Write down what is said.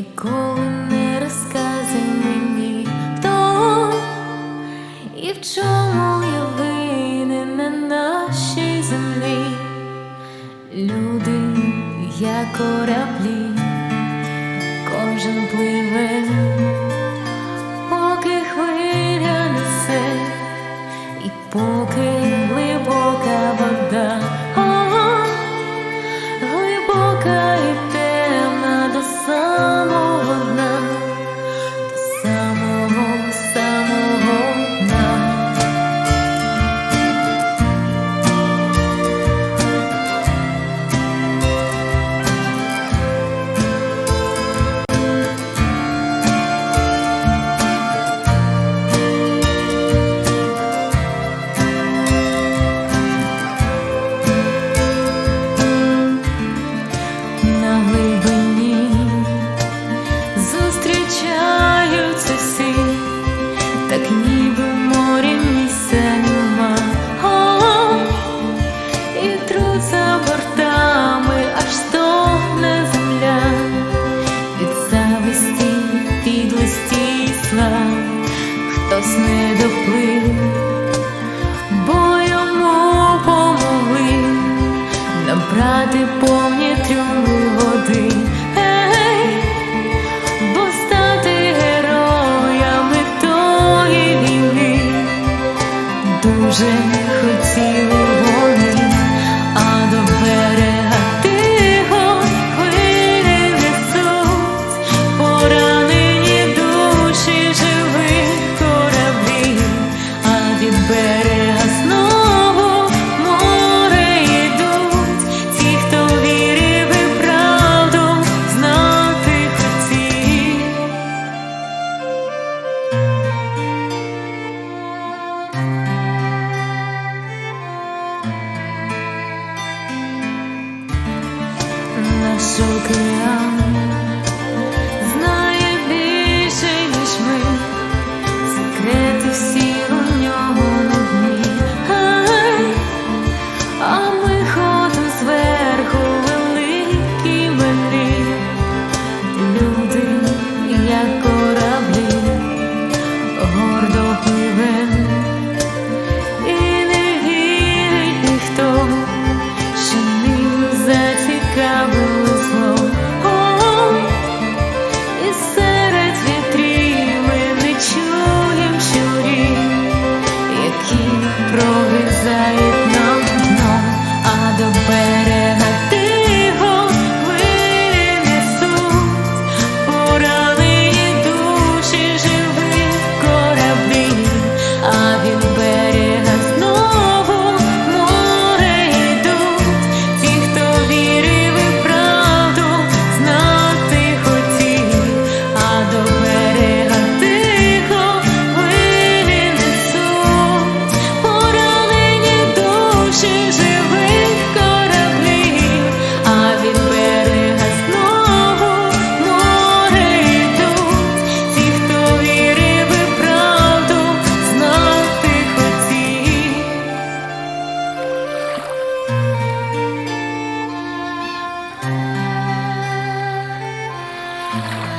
ніколи не розказуй мені хто і в чому я винен на нашій землі. Люди, як кораблі, кожен пливе, поки хвиля несе. до не доплив, бо йому помогли набрати повні трьох годин. Е, 首歌啊。Bye.